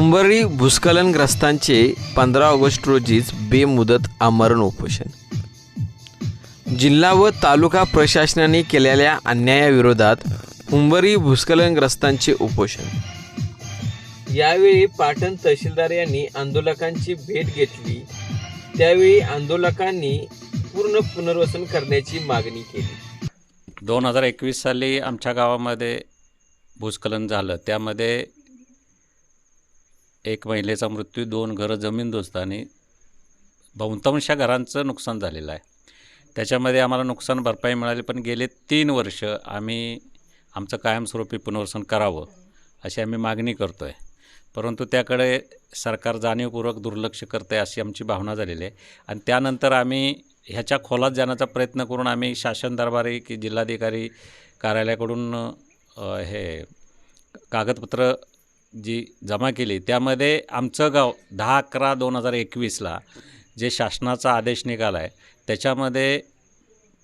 कुंभरी भूस्खलनग्रस्तांचे पंधरा ऑगस्ट रोजीच बेमुदत आमरण उपोषण. जिल्हा व तालुका प्रशासनाने केलेल्या अन्यायाविरोधात कुंभरी भूस्खलनग्रस्तांचे उपोषण. यावेळी पाटण तहसीलदार यांनी आंदोलकांची भेट घेतली. त्यावेळी आंदोलकांनी पूर्ण पुनर्वसन करण्याची मागणी केली. दोन हजार एकवीस साली आमच्या गावामध्ये भूस्खलन झालं. त्यामध्ये एक महिलेचा मृत्यू दोन घरं जमीनदोस्त आणि बहुतांश घरांचं नुकसान झालेलं आहे. त्याच्यामध्ये आम्हाला नुकसान भरपाई मिळाली पण गेले तीन वर्ष आम्ही आमचं कायमस्वरूपी पुनर्वसन करावं अशी आम्ही मागणी करतो आहे परंतु त्याकडे सरकार जाणीवपूर्वक दुर्लक्ष करतं आहे अशी आमची भावना झालेली आहे. आणि त्यानंतर आम्ही ह्याच्या खोलात जाण्याचा प्रयत्न करून आम्ही शासन दरबारी की जिल्हाधिकारी कार्यालयाकडून हे कागदपत्र जी जमा केली त्यामध्ये आमचं गाव दहा अकरा दोन हजार एकवीसला जे शासनाचा आदेश निघाला आहे त्याच्यामध्ये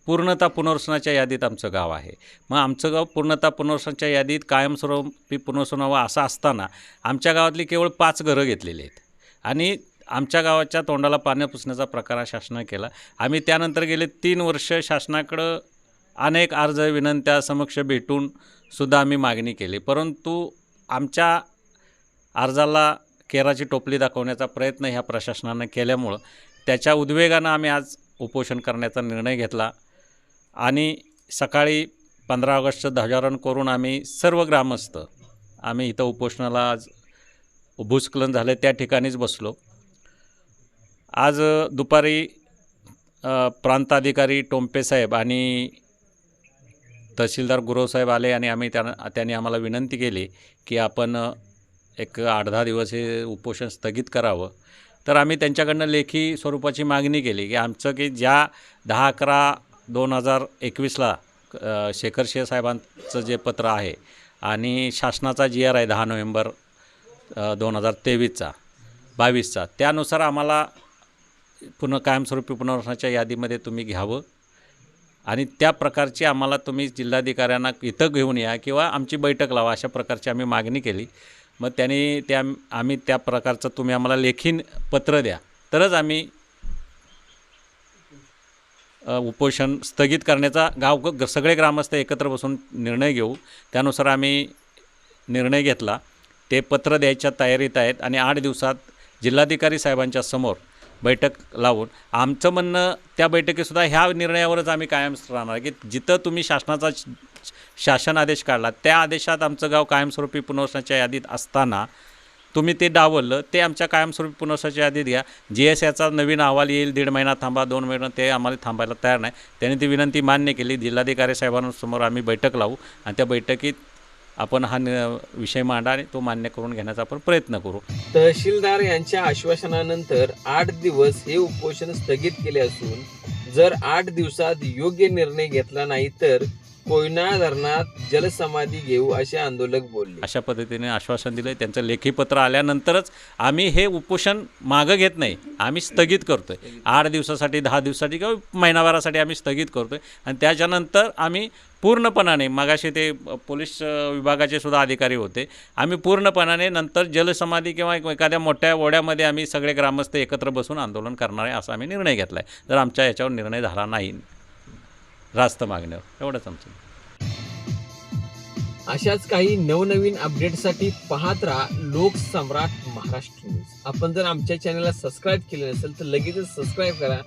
पूर्णता पुनर्वसनाच्या यादीत आमचं गाव आहे. मग आमचं गाव पूर्णता पुनर्वसनाच्या यादीत कायमस्वरूपी पुनर्वसन व्हावं असं असताना आमच्या गावातली केवळ पाच घरं घेतलेली आहेत. आणि आमच्या गावाच्या तोंडाला पाण्या पुसण्याचा प्रकार हा शासनाने केला. आम्ही त्यानंतर गेले तीन वर्ष शासनाकडं अनेक अर्ज विनंत्या समक्ष भेटून सुद्धा आम्ही मागणी केली. परंतु आमच्या अर्जाला केराची टोपली दाखवण्याचा प्रयत्न ह्या प्रशासनानं केल्यामुळं त्याच्या उद्वेगानं आम्ही आज उपोषण करण्याचा निर्णय घेतला. आणि सकाळी पंधरा ऑगस्टचं ध्वजारोहण करून आम्ही सर्व ग्रामस्थ आम्ही इथं उपोषणाला आज भूस्खलन झालं त्या ठिकाणीच बसलो. आज दुपारी प्रांताधिकारी टोंपेसाहेब आणि तहसीलदार गुरवसाहेब आले आणि आम्ही त्यांना त्यांनी आम्हाला विनंती केली की आपण एक आठ दहा दिवस हे उपोषण स्थगित करावं. तर आम्ही त्यांच्याकडनं लेखी स्वरूपाची मागणी केली की आमचं की ज्या दहा अकरा दोन हजार एकवीसला शेखर शेह साहेबांचं जे पत्र आहे आणि शासनाचा जी आर आहे दहा नोव्हेंबर दोन हजार तेवीसचा बावीसचा त्यानुसार आम्हाला पुन्हा कायमस्वरूपी पुनर्वसनाच्या यादीमध्ये तुम्ही घ्यावं आणि त्या प्रकारची आम्हाला तुम्ही जिल्हाधिकाऱ्यांना इथं घेऊन या किंवा आमची बैठक लावा अशा प्रकारची आम्ही मागणी केली. मग त्यांनी त्या आम्ही त्या प्रकारचं तुम्ही आम्हाला लेखीन पत्र द्या. तरच आम्ही उपोषण स्थगित करण्याचा गाव ग- सगळे ग्रामस्थ एकत्र बसून निर्णय घेऊ. त्यानुसार आम्ही निर्णय घेतला. ते पत्र द्यायच्या तयारीत आहेत आणि आठ दिवसात जिल्हाधिकारी साहेबांच्या समोर बैठक लावून. आमचं म्हणणं त्या बैठकीतसुद्धा ह्या निर्णयावरच आम्ही कायम राहणार. की जिथं तुम्ही शासनाचा शासन आदेश काढला त्या आदेशात आमचं गाव कायमस्वरूपी पुनर्वसनाच्या यादीत असताना तुम्ही ते डावललं ते आमच्या कायमस्वरूपी पुनर्वसनाच्या यादीत घ्या. जी एस याचा नवीन अहवाल येईल दीड महिना थांबा दोन महिना ते आम्हाला थांबायला तयार नाही. त्यांनी ती विनंती मान्य केली. जिल्हाधिकारी साहेबांसमोर आम्ही बैठक लावू आणि त्या बैठकीत आपण हा विषय मांडा आणि तो मान्य करून घेण्याचा आपण प्रयत्न करू. तहसीलदार यांच्या आश्वासनानंतर आठ दिवस हे उपोषण स्थगित केले असून जर आठ दिवसात योग्य निर्णय घेतला नाही तर कोयना धरणात जलसमाधी घेऊ असे आंदोलक बोलले. अशा पद्धतीने आश्वासन दिलं त्यांचं लेखी पत्र आल्यानंतरच आम्ही हे उपोषण मागं घेत नाही. आम्ही स्थगित करतो आहे आठ दिवसासाठी दहा दिवसासाठी किंवा महिनाभरासाठी आम्ही स्थगित करतो आहे आणि त्याच्यानंतर आम्ही पूर्णपणाने मागाशी ते पोलीस विभागाचे सुद्धा अधिकारी होते आम्ही पूर्णपणाने नंतर जलसमाधी किंवा एक- एखाद्या मोठ्या ओढ्यामध्ये आम्ही सगळे ग्रामस्थ एकत्र बसून आंदोलन करणार आहे असा आम्ही निर्णय घेतला आहे जर आमच्या याच्यावर निर्णय झाला नाही रास्त मागण्यावर एवढंच आमचं. अशाच काही नवनवीन अपडेटसाठी पाहत राहा लोकसम्राट महाराष्ट्र न्यूज. आपण जर आमच्या चॅनलला सबस्क्राईब केले नसेल तर लगेचच सबस्क्राईब करा.